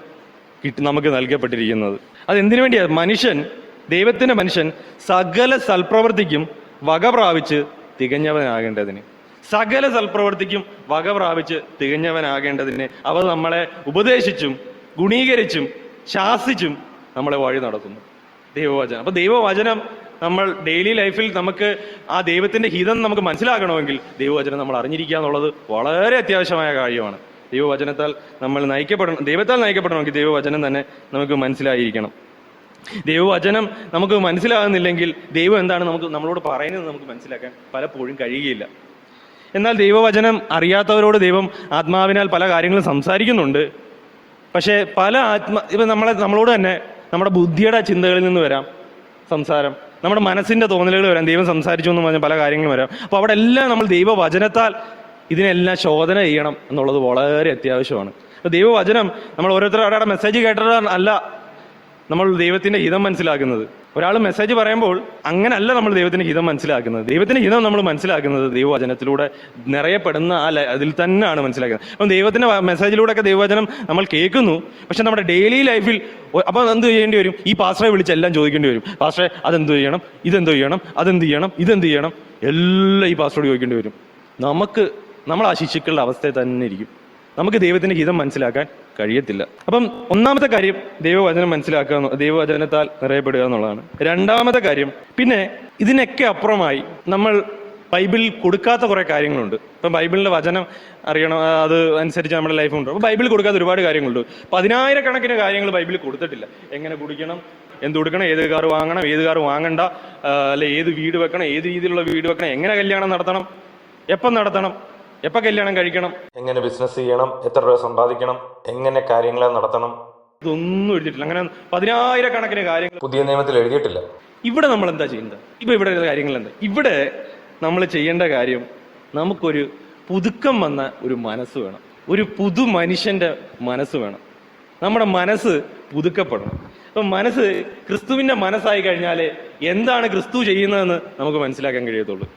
കിട്ടി നമുക്ക് നൽകപ്പെട്ടിരിക്കുന്നത്. അത് എന്തിനു വേണ്ടിയാ? മനുഷ്യൻ ദൈവത്തിന്റെ മനുഷ്യൻ സകല സൽപ്രവർത്തിക്കും വക പ്രാപിച്ച് തികഞ്ഞവനാകേണ്ടതിന്. സകല സൽപ്രവർത്തിക്കും വക പ്രാപിച്ച് തികഞ്ഞവനാകേണ്ടതിന് അവർ നമ്മളെ ഉപദേശിച്ചും ഗുണീകരിച്ചും ശാസിച്ചും നമ്മളെ വഴി നടത്തുന്നു. ദൈവവചനം. അപ്പൊ ദൈവവചനം നമ്മൾ ഡെയിലി ലൈഫിൽ നമുക്ക് ആ ദൈവത്തിന്റെ ഹിതം നമുക്ക് മനസ്സിലാക്കണമെങ്കിൽ ദൈവവചനം നമ്മൾ അറിഞ്ഞിരിക്കുക എന്നുള്ളത് വളരെ അത്യാവശ്യമായ കാര്യമാണ്. ദൈവവചനത്താൽ നമ്മൾ നയിക്കപ്പെടണം ദൈവത്താൽ നയിക്കപ്പെടണമെങ്കിൽ ദൈവവചനം തന്നെ നമുക്ക് മനസ്സിലായിരിക്കണം. ദൈവവചനം നമുക്ക് മനസ്സിലാകുന്നില്ലെങ്കിൽ ദൈവം എന്താണ് നമുക്ക് നമ്മളോട് പറയുന്നത് നമുക്ക് മനസ്സിലാക്കാൻ പലപ്പോഴും കഴിയുകയില്ല. എന്നാൽ ദൈവവചനം അറിയാത്തവരോട് ദൈവം ആത്മാവിനാൽ പല കാര്യങ്ങളും സംസാരിക്കുന്നുണ്ട്. പക്ഷേ പല ആത്മ ഇപ്പം നമ്മളെ നമ്മളോട് തന്നെ നമ്മുടെ ബുദ്ധിയുടെ ചിന്തകളിൽ നിന്ന് വരാം സംസാരം. നമ്മുടെ മനസ്സിന്റെ തോന്നലുകൾ വരാം. ദൈവം സംസാരിച്ചു എന്ന് പറഞ്ഞാൽ പല കാര്യങ്ങളും വരാം. അപ്പോൾ അവിടെ എല്ലാം നമ്മൾ ദൈവവചനത്താൽ ഇതിനെല്ലാം ശോധന ചെയ്യണം എന്നുള്ളത് വളരെ അത്യാവശ്യമാണ്. അപ്പോൾ ദൈവവചനം നമ്മൾ ഓരോരുത്തരുടെ മെസ്സേജ് കേട്ടിട്ട് അല്ല നമ്മൾ ദൈവത്തിന്റെ ഹിതം മനസ്സിലാക്കുന്നത്. ഒരാൾ മെസ്സേജ് പറയുമ്പോൾ അങ്ങനല്ല നമ്മൾ ദൈവത്തിന്റെ ഹിതം മനസ്സിലാക്കുന്നത്. ദൈവത്തിന്റെ ഹിതം നമ്മൾ മനസ്സിലാക്കുന്നത് ദൈവവചനത്തിലൂടെ നിറയപ്പെടുന്ന ആ അതിൽ തന്നെയാണ് മനസ്സിലാക്കുന്നത്. അപ്പം ദൈവത്തിന്റെ മെസ്സേജിലൂടെ ഒക്കെ ദൈവവചനം നമ്മൾ കേൾക്കുന്നു. പക്ഷെ നമ്മുടെ ഡെയിലി ലൈഫിൽ അപ്പോൾ എന്ത് ചെയ്യേണ്ടി വരും? ഈ പാസ്റ്ററെ വിളിച്ച് എല്ലാം ചോദിക്കേണ്ടി വരും. പാസ്റ്ററെ അതെന്ത് ചെയ്യണം? ഇതെന്ത് ചെയ്യണം? അതെന്ത് ചെയ്യണം? ഇതെന്ത് ചെയ്യണം? എല്ലാം ഈ പാസ്റ്ററോട് ചോദിക്കേണ്ടി വരും. നമുക്ക് നമ്മൾ ആ ശിശുക്കളുടെ അവസ്ഥയിൽ തന്നെ ഇരിക്കും. നമുക്ക് ദൈവത്തിന്റെ ഹിതം മനസ്സിലാക്കാൻ കഴിയത്തില്ല. അപ്പം ഒന്നാമത്തെ കാര്യം ദൈവവചനം മനസ്സിലാക്കുക ദൈവവചനത്താൽ നിറയപ്പെടുക എന്നുള്ളതാണ്. രണ്ടാമത്തെ കാര്യം പിന്നെ ഇതിനൊക്കെ അപ്പുറമായി നമ്മൾ ബൈബിളിൽ കൊടുക്കാത്ത കുറേ കാര്യങ്ങളുണ്ട്. ഇപ്പം ബൈബിളിന്റെ വചനം അറിയണം അത് അനുസരിച്ച് നമ്മുടെ ലൈഫ് ഉണ്ട്. അപ്പോൾ ബൈബിളിൽ കൊടുക്കാത്ത ഒരുപാട് കാര്യങ്ങളുണ്ട്. പതിനായിരക്കണക്കിന് കാര്യങ്ങൾ ബൈബിളിൽ കൊടുത്തിട്ടില്ല. എങ്ങനെ കുടിക്കണം എന്ത് കൊടുക്കണം ഏത് കാർ വാങ്ങണം ഏത് കാർ വാങ്ങണ്ട അല്ലെ ഏത് വീട് വെക്കണം ഏത് രീതിയിലുള്ള വീട് വെക്കണം എങ്ങനെ കല്യാണം നടത്തണം എപ്പം നടത്തണം എപ്പോൾ കല്യാണം കഴിക്കണം? എങ്ങനെ ബിസിനസ് ചെയ്യണം? എത്ര രൂപ സമ്പാദിക്കണം? എങ്ങനെ കാര്യങ്ങൾ നടത്തണം? ഇതൊന്നും എഴുതിയിട്ടില്ല. അങ്ങനെ പതിനായിരക്കണക്കിന് കാര്യങ്ങൾ പുതിയ നിയമത്തിൽ എഴുതിയിട്ടില്ല. ഇവിടെ നമ്മൾ എന്താ ചെയ്യുന്നത് ഇപ്പൊ ഇവിടെ കാര്യങ്ങൾ എന്താ ഇവിടെ നമ്മൾ ചെയ്യേണ്ട കാര്യം നമുക്കൊരു പുതുക്കം വന്ന ഒരു മനസ്സ് വേണം. ഒരു പുതു മനുഷ്യന്റെ മനസ്സ് വേണം. നമ്മുടെ മനസ്സ് പുതുക്കപ്പെടണം. അപ്പൊ മനസ്സ് ക്രിസ്തുവിന്റെ മനസ്സായി കഴിഞ്ഞാൽ എന്താണ് ക്രിസ്തു ചെയ്യുന്നതെന്ന് നമുക്ക് മനസ്സിലാക്കാൻ കഴിയത്തുള്ളൂ.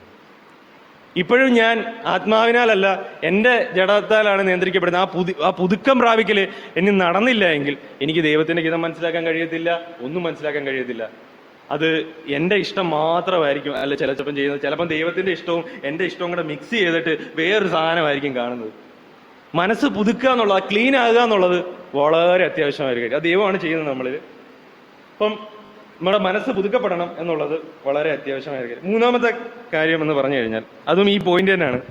ഇപ്പോഴും ഞാൻ ആത്മാവിനാലല്ല എന്റെ ജഡത്താലാണ് നിയന്ത്രിക്കപ്പെടുന്നത്. ആ പുതു ആ പുതുക്കം പ്രാപിക്കൽ ഇനി നടന്നില്ല എങ്കിൽ എനിക്ക് ദൈവത്തിന്റെ ഗീതം മനസ്സിലാക്കാൻ കഴിയത്തില്ല ഒന്നും മനസ്സിലാക്കാൻ കഴിയത്തില്ല. അത് എന്റെ ഇഷ്ടം മാത്രമായിരിക്കും. അല്ല ചിലപ്പം ചെയ്യുന്നത് ചിലപ്പം ദൈവത്തിന്റെ ഇഷ്ടവും എന്റെ ഇഷ്ടവും കൂടെ മിക്സ് ചെയ്തിട്ട് വേറൊരു സാധനമായിരിക്കും കാണുന്നത്. മനസ്സ് പുതുക്കുക എന്നുള്ളത് ക്ലീൻ ആകുക എന്നുള്ളത് വളരെ അത്യാവശ്യമായിരിക്കും അത് ദൈവമാണ് ചെയ്യുന്നത് നമ്മളിൽ അപ്പം നമ്മുടെ മനസ്സ് പുതുക്കപ്പെടണം എന്നുള്ളത് വളരെ അത്യാവശ്യമായ കാര്യം മൂന്നാമത്തെ കാര്യം എന്ന് പറഞ്ഞു കഴിഞ്ഞാൽ അതും ഈ പോയിന്റ് തന്നെയാണ്.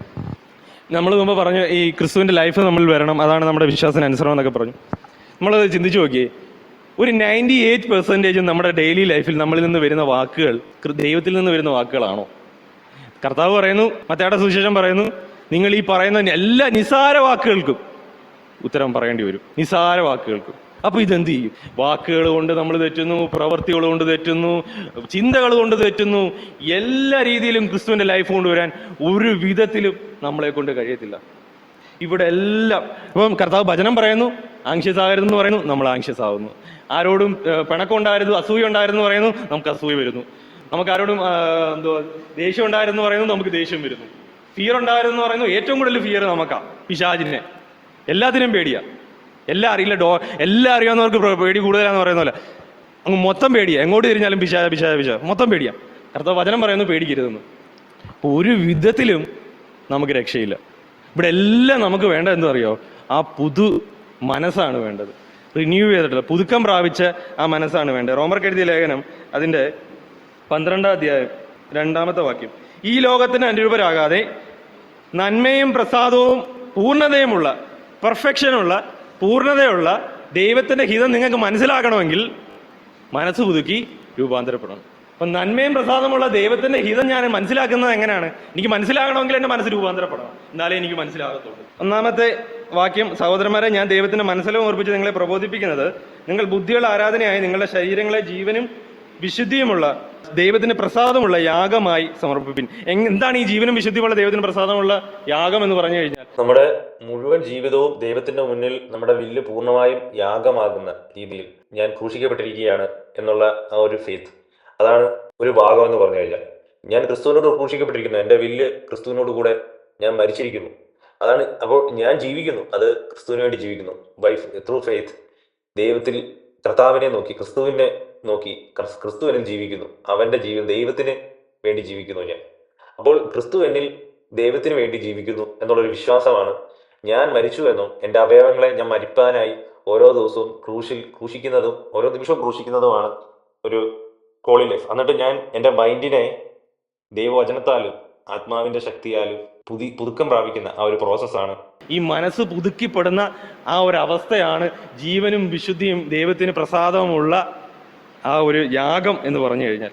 നമ്മൾ മുമ്പ് പറഞ്ഞു ഈ ക്രിസ്തുവിന്റെ ലൈഫ് നമ്മൾ വരണം അതാണ് നമ്മുടെ വിശ്വാസത്തിന് അനുസരണം എന്നൊക്കെ പറഞ്ഞു. നമ്മളത് ചിന്തിച്ചു നോക്കിയേ ഒരു നയന്റി എയ്റ്റ് പെർസെന്റേജും നമ്മുടെ ഡെയിലി ലൈഫിൽ നമ്മളിൽ നിന്ന് വരുന്ന വാക്കുകൾ ദൈവത്തിൽ നിന്ന് വരുന്ന വാക്കുകളാണോ? കർത്താവ് പറയുന്നു മറ്റേടെ സുവിശേഷം പറയുന്നു നിങ്ങൾ ഈ പറയുന്ന എല്ലാ നിസാര വാക്കുകൾക്കും ഉത്തരം പറയേണ്ടി വരും. നിസാര വാക്കുകൾക്കും. അപ്പൊ ഇതെന്ത് ചെയ്യും? വാക്കുകൾ കൊണ്ട് നമ്മൾ തെറ്റുന്നു പ്രവൃത്തികൾ കൊണ്ട് തെറ്റുന്നു ചിന്തകൾ കൊണ്ട് തെറ്റുന്നു എല്ലാ രീതിയിലും ക്രിസ്തുവിന്റെ ലൈഫ് കൊണ്ടുവരാൻ ഒരു വിധത്തിലും നമ്മളെ കൊണ്ട് കഴിയത്തില്ല. ഇവിടെ എല്ലാം ഇപ്പം കർത്താവ് ഭജനം പറയുന്നു ആങ്ഷ്യസ് ആകരുത് എന്ന് പറയുന്നു നമ്മൾ ആങ്ഷ്യസ് ആവുന്നു ആരോടും പിണക്കം ഉണ്ടായിരുന്നു അസൂയ ഉണ്ടായിരുന്നു പറയുന്നു നമുക്ക് അസൂയ വരുന്നു. നമുക്ക് ആരോടും എന്തോ ദേഷ്യം ഉണ്ടായിരുന്നു പറയുന്നു നമുക്ക് ദേഷ്യം വരുന്നു. ഫിയർ ഉണ്ടായിരുന്നു പറയുന്നു ഏറ്റവും കൂടുതൽ ഫിയർ നമുക്കാ പിശാചിനെ. എല്ലാത്തിനും പേടിയാ. എല്ലാം അറിയില്ല ഡോ എല്ലാം അറിയാവുന്നവർക്ക് പേടി കൂടുതലാന്ന് പറയുന്ന പോലെ. അങ്ങ് മൊത്തം പേടിയാ. എങ്ങോട്ട് തിരിഞ്ഞാലും പിശാ പിശാ പിശാ. മൊത്തം പേടിയാ. കർത്താവ് വചനം പറയുന്നു പേടിക്കരുതെന്ന്. അപ്പോൾ ഒരു വിധത്തിലും നമുക്ക് രക്ഷയില്ല. ഇവിടെ എല്ലാം നമുക്ക് വേണ്ട എന്താ അറിയോ? ആ പുതു മനസ്സാണ് വേണ്ടത്. റിന്യൂ ചെയ്തിട്ടുള്ള പുതുക്കം പ്രാപിച്ച ആ മനസ്സാണ് വേണ്ടത്. റോമർ എഴുതിയ ലേഖനം അതിന്റെ പന്ത്രണ്ടാം അധ്യായം രണ്ടാമത്തെ വാക്യം. ഈ ലോകത്തിന് അനുരൂപരാകാതെ നന്മയും പ്രസാദവും പൂർണതയുമുള്ള പെർഫെക്ഷനുള്ള പൂർണതയുള്ള ദൈവത്തിന്റെ ഹിതം നിങ്ങൾക്ക് മനസ്സിലാക്കണമെങ്കിൽ മനസ്സ് പുതുക്കി രൂപാന്തരപ്പെടണം. അപ്പൊ നന്മയും പ്രസാദമുള്ള ദൈവത്തിന്റെ ഹിതം ഞാൻ മനസ്സിലാക്കുന്നത് എങ്ങനെയാണ്? എനിക്ക് മനസ്സിലാകണമെങ്കിൽ എന്റെ മനസ്സ് രൂപാന്തരപ്പെടണം. എന്നാലേ എനിക്ക് മനസ്സിലാകത്തുള്ളൂ. ഒന്നാമത്തെ വാക്യം സഹോദരന്മാരെ ഞാൻ ദൈവത്തിന്റെ മനസ്സിലും ഓർപ്പിച്ച് നിങ്ങളെ പ്രബോധിപ്പിക്കുന്നത് നിങ്ങൾ ബുദ്ധിയുള്ള ആരാധനയായി നിങ്ങളുടെ ശരീരങ്ങളെ ജീവനും വിശുദ്ധിയുമുള്ള ദൈവത്തിന് പ്രസാദമുള്ള യാഗമായി സമർപ്പിപ്പിൻ. എന്താണ് ഈ ജീവനും വിശുദ്ധിയുമുള്ള ദൈവത്തിന് പ്രസാദമുള്ള യാഗം എന്ന് പറഞ്ഞു കഴിഞ്ഞാൽ? നമ്മുടെ മുഴുവൻ ജീവിതവും ദൈവത്തിന്റെ മുന്നിൽ നമ്മുടെ വില്ല് പൂർണമായും യാഗമാകുന്ന രീതിയിൽ ഞാൻ ക്രൂശിക്കപ്പെട്ടിരിക്കുകയാണ് എന്നുള്ള ആ ഒരു ഫെയ്ത്ത് അതാണ് ഒരു ഭാഗം എന്ന് പറഞ്ഞു കഴിഞ്ഞാൽ. ഞാൻ ക്രിസ്തുവിനോട് ക്രൂശിക്കപ്പെട്ടിരിക്കുന്നു. എന്റെ വില്ല് ക്രിസ്തുവിനോട് കൂടെ ഞാൻ മരിച്ചിരിക്കുന്നു. അതാണ് അപ്പോൾ ഞാൻ ജീവിക്കുന്നു. അത് ക്രിസ്തുവിന് വേണ്ടി ജീവിക്കുന്നു. ബൈ ത്രൂ ഫെയ്ത്ത് ദൈവത്തിൽ കർത്താവിനെ നോക്കി ക്രിസ്തുവിനെ നോക്കി ക്രിസ്- ക്രിസ്തു എന്നിൽ ജീവിക്കുന്നു. അവന്റെ ജീവിതം ദൈവത്തിന് വേണ്ടി ജീവിക്കുന്നു ഞാൻ. അപ്പോൾ ക്രിസ്തു എന്നിൽ ദൈവത്തിന് വേണ്ടി ജീവിക്കുന്നു എന്നുള്ളൊരു വിശ്വാസമാണ് ഞാൻ മരിച്ചു എന്നും എന്റെ അവയവങ്ങളെ ഞാൻ മരിപ്പാനായി ഓരോ ദിവസവും ക്രൂശിൽ ക്രൂശിക്കുന്നതും ഓരോ നിമിഷവും ക്രൂശിക്കുന്നതുമാണ് ഒരു കോളി ലൈഫ് എന്നിട്ട് ഞാൻ എന്റെ മൈൻഡിനെ ദൈവവചനത്താലും ആത്മാവിന്റെ ശക്തിയാലും പുതി പുതുക്കം പ്രാപിക്കുന്ന ആ ഒരു പ്രോസസ്സാണ് ഈ മനസ്സ് പുതുക്കിപ്പെടുന്ന ആ ഒരു അവസ്ഥയാണ് ജീവനും വിശുദ്ധിയും ദൈവത്തിന് പ്രസാദമുള്ള ആ ഒരു യാഗം എന്ന് പറഞ്ഞു കഴിഞ്ഞാൽ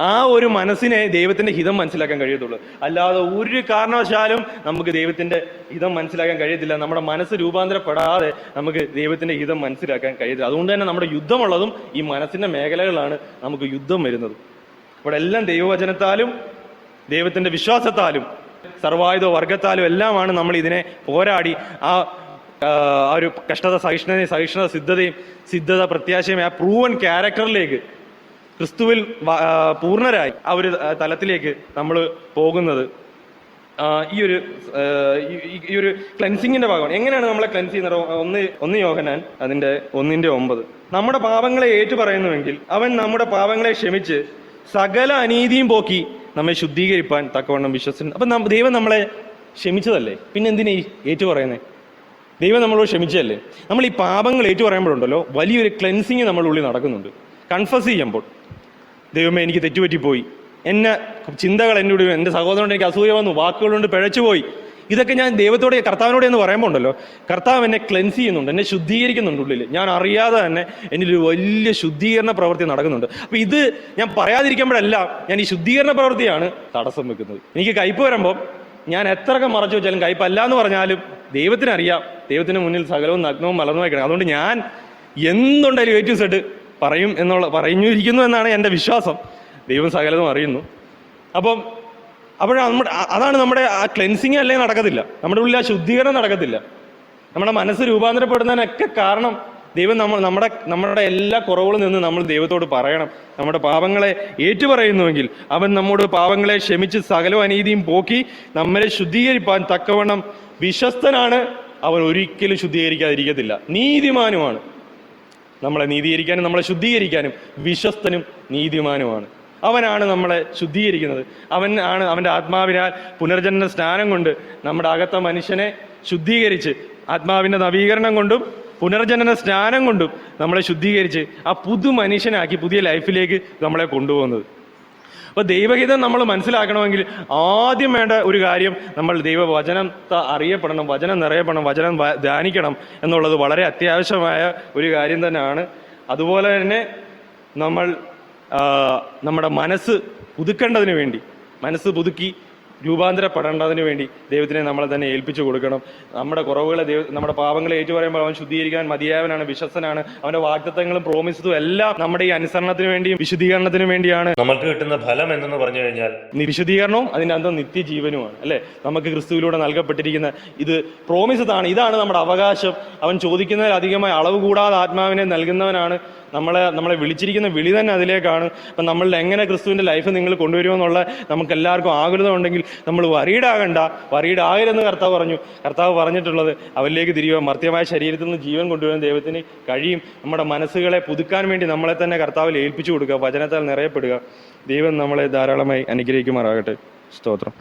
ആ ഒരു മനസ്സിനെ ദൈവത്തിന്റെ ഹിതം മനസ്സിലാക്കാൻ കഴിയത്തുള്ളൂ. അല്ലാതെ ഒരു കാരണവശാലും നമുക്ക് ദൈവത്തിന്റെ ഹിതം മനസ്സിലാക്കാൻ കഴിയത്തില്ല. നമ്മുടെ മനസ്സ് രൂപാന്തരപ്പെടാതെ നമുക്ക് ദൈവത്തിന്റെ ഹിതം മനസ്സിലാക്കാൻ കഴിയത്തില്ല. അതുകൊണ്ട് തന്നെ നമ്മുടെ യുദ്ധമുള്ളതും ഈ മനസ്സിന്റെ മേഖലകളാണ് നമുക്ക് യുദ്ധം വരുന്നത്. ഇവിടെ എല്ലാം ദൈവവചനത്താലും ദൈവത്തിന്റെ വിശ്വാസത്താലും സർവായുധ വർഗത്താലും എല്ലാമാണ് നമ്മൾ ഇതിനെ പോരാടി ആ ആ ഒരു കഷ്ടത സഹിഷ്ണുതയും സഹിഷ്ണുത സിദ്ധതയും സിദ്ധത പ്രത്യാശയും ആ പ്രൂവൻ ക്യാരക്ടറിലേക്ക് ക്രിസ്തുവിൽ പൂർണരായി ആ ഒരു തലത്തിലേക്ക് നമ്മൾ പോകുന്നത്. ഈ ഒരു ഈ- ഒരു ക്ലൻസിങ്ങിന്റെ ഭാഗമാണ്. എങ്ങനെയാണ് നമ്മളെ ക്ലൻസ് ചെയ്യുന്നത്? ഒന്ന് ഒന്ന് യോഹനാൻ അതിന്റെ ഒന്നിന്റെ ഒമ്പത്. നമ്മുടെ പാപങ്ങളെ ഏറ്റു പറയുന്നുവെങ്കിൽ അവൻ നമ്മുടെ പാപങ്ങളെ ക്ഷമിച്ച് സകല അനീതിയും പോക്കി നമ്മെ ശുദ്ധീകരിപ്പാൻ തക്കവണ്ണം വിശ്വസിക്കുന്നു അപ്പൊ ദൈവം നമ്മളെ ക്ഷമിച്ചതല്ലേ? പിന്നെ എന്തിനാ ഈ ഏറ്റു പറയുന്നത് ദൈവം നമ്മളോട് ക്ഷമിച്ചല്ലേ നമ്മൾ ഈ പാപങ്ങൾ ഏറ്റു പറയുമ്പോഴുണ്ടല്ലോ വലിയൊരു ക്ലെൻസിങ് നമ്മുടെ ഉള്ളിൽ നടക്കുന്നുണ്ട്. കൺഫസ് ചെയ്യുമ്പോൾ ദൈവമേ എനിക്ക് തെറ്റുപറ്റിപ്പോയി. എന്നെ ചിന്തകൾ എന്നോട് എന്റെ സഹോദരനോട് എനിക്ക് അസൂയ വന്നു വാക്കുകളുകൊണ്ട് പിഴച്ചുപോയി. ഇതൊക്കെ ഞാൻ ദൈവത്തോട് കർത്താവിനോട് എന്ന് പറയുമ്പോൾ ഉണ്ടല്ലോ കർത്താവ് എന്നെ ക്ലെൻസ് ചെയ്യുന്നുണ്ട് എന്നെ ശുദ്ധീകരിക്കുന്നുണ്ട് ഉള്ളിൽ. ഞാൻ അറിയാതെ തന്നെ എന്നിൽ ഒരു വലിയ ശുദ്ധീകരണ പ്രവൃത്തി നടക്കുന്നുണ്ട്. അപ്പം ഇത് ഞാൻ പറയാതിരിക്കുമ്പോഴല്ല ഞാൻ ഈ ശുദ്ധീകരണ പ്രവൃത്തിയാണ് തടസ്സം വെക്കുന്നത്. എനിക്ക് കയ്പ് വരുമ്പോൾ ഞാൻ എത്രയൊക്കെ മറച്ചു വെച്ചാലും കയ്പല്ല എന്ന് പറഞ്ഞാലും ദൈവത്തിനറിയാം. ദൈവത്തിന് മുന്നിൽ സകലവും നഗ്നവും മലർന്നു വയ്ക്കണം അതുകൊണ്ട് ഞാൻ എന്തുണ്ടായാലും ഏറ്റവും സെഡ് പറയും എന്നുള്ള പറഞ്ഞിരിക്കുന്നു എന്നാണ് എന്റെ വിശ്വാസം. ദൈവം സകലതും അറിയുന്നു. അപ്പം അപ്പോഴാണ് നമ്മുടെ അതാണ് നമ്മുടെ ആ ക്ലെൻസിങ് അല്ലേ നടക്കത്തില്ല. നമ്മുടെ ഉള്ളിൽ ആ ശുദ്ധീകരണം നടക്കത്തില്ല. നമ്മുടെ മനസ്സ് രൂപാന്തരപ്പെടുന്നതിനൊക്കെ കാരണം ദൈവം നമ്മൾ നമ്മുടെ നമ്മുടെ എല്ലാ കുറവുകളും നിന്ന് നമ്മൾ ദൈവത്തോട് പറയണം. നമ്മുടെ പാപങ്ങളെ ഏറ്റുപറയുന്നുവെങ്കിൽ അവൻ നമ്മോട് പാപങ്ങളെ ക്ഷമിച്ച് സകലവും അനീതിയും പോക്കി നമ്മളെ ശുദ്ധീകരിപ്പാൻ തക്കവണ്ണം വിശ്വസ്തനാണ്. അവൻ ഒരിക്കലും ശുദ്ധീകരിക്കാതിരിക്കത്തില്ല. നീതിമാനുമാണ്. നമ്മളെ നീതീകരിക്കാനും നമ്മളെ ശുദ്ധീകരിക്കാനും വിശ്വസ്തനും നീതിമാനുമാണ്. അവനാണ് നമ്മളെ ശുദ്ധീകരിക്കുന്നത്. അവൻ ആണ് അവന്റെ ആത്മാവിനാൽ പുനർജന്മ സ്നാനം കൊണ്ട് നമ്മുടെ അകത്ത മനുഷ്യനെ ശുദ്ധീകരിച്ച് ആത്മാവിന്റെ നവീകരണം കൊണ്ടും പുനർജനന സ്നാനം കൊണ്ടും നമ്മളെ ശുദ്ധീകരിച്ച് ആ പുതു മനുഷ്യനാക്കി പുതിയ ലൈഫിലേക്ക് നമ്മളെ കൊണ്ടുപോകുന്നത്. അപ്പോൾ ദൈവഹിതം നമ്മൾ മനസ്സിലാക്കണമെങ്കിൽ ആദ്യം വേണ്ട ഒരു കാര്യം നമ്മൾ ദൈവവചനം അറിയപ്പെടണം വചനം നിറയപ്പെടണം വചനം ധ്യാനിക്കണം എന്നുള്ളത് വളരെ അത്യാവശ്യമായ ഒരു കാര്യം തന്നെയാണ്. അതുപോലെ തന്നെ നമ്മൾ നമ്മുടെ മനസ്സ് പുതുക്കേണ്ടതിന് വേണ്ടി മനസ്സ് പുതുക്കി രൂപാന്തരപ്പെടേണ്ടതിന് വേണ്ടി ദൈവത്തിനെ നമ്മളെ തന്നെ ഏൽപ്പിച്ചു കൊടുക്കണം. നമ്മുടെ കുറവുകളെ ദൈവ നമ്മുടെ പാപങ്ങളെ ഏറ്റുപറയുമ്പോൾ അവൻ ശുദ്ധീകരിക്കാൻ മതിയായവനാണ് വിശ്വസനാണ് അവന്റെ വാഗ്ദത്തങ്ങളും പ്രോമിസതും എല്ലാം നമ്മുടെ ഈ അനുസരണത്തിന് വേണ്ടിയും വിശുദ്ധീകരണത്തിനും വേണ്ടിയാണ്. നമുക്ക് കിട്ടുന്ന ഫലം എന്തെന്ന് പറഞ്ഞു കഴിഞ്ഞാൽ വിശുദ്ധീകരണവും അതിന്റെ അന്തം നിത്യജീവനുമാണ് അല്ലേ? നമുക്ക് ക്രിസ്തുവിലൂടെ നൽകപ്പെട്ടിരിക്കുന്ന ഇത് പ്രോമിസതാണ് ഇതാണ് നമ്മുടെ അവകാശം. അവൻ ചോദിക്കുന്നതിൽ അധികമായി അളവ് കൂടാതെ ആത്മാവിനെ നൽകുന്നവനാണ് നമ്മളെ നമ്മളെ വിളിച്ചിരിക്കുന്ന വിളി തന്നെ അതിലേക്കാണ്. അപ്പം നമ്മളിൽ എങ്ങനെ ക്രിസ്തുവിന്റെ ലൈഫ് നിങ്ങൾ കൊണ്ടുവരുമെന്നുള്ള നമുക്ക് എല്ലാവർക്കും ആകുലത ഉണ്ടെങ്കിൽ നമ്മൾ വറീഡാകണ്ട വറീഡാകരുതെന്ന് കർത്താവ് പറഞ്ഞു. കർത്താവ് പറഞ്ഞിട്ടുള്ളത് അവരിലേക്ക് തിരിയുക. മർത്യമായ ശരീരത്തിൽ നിന്ന് ജീവൻ കൊണ്ടുവരാൻ ദൈവത്തിന് കഴിയും. നമ്മുടെ മനസ്സുകളെ പുതുക്കാൻ വേണ്ടി നമ്മളെ തന്നെ കർത്താവ് ഏൽപ്പിച്ചു കൊടുക്കുക. വചനത്താൽ നിറയപ്പെടുക. ദൈവം നമ്മളെ ധാരാളമായി അനുഗ്രഹിക്കുമാറാകട്ടെ. സ്തോത്രം.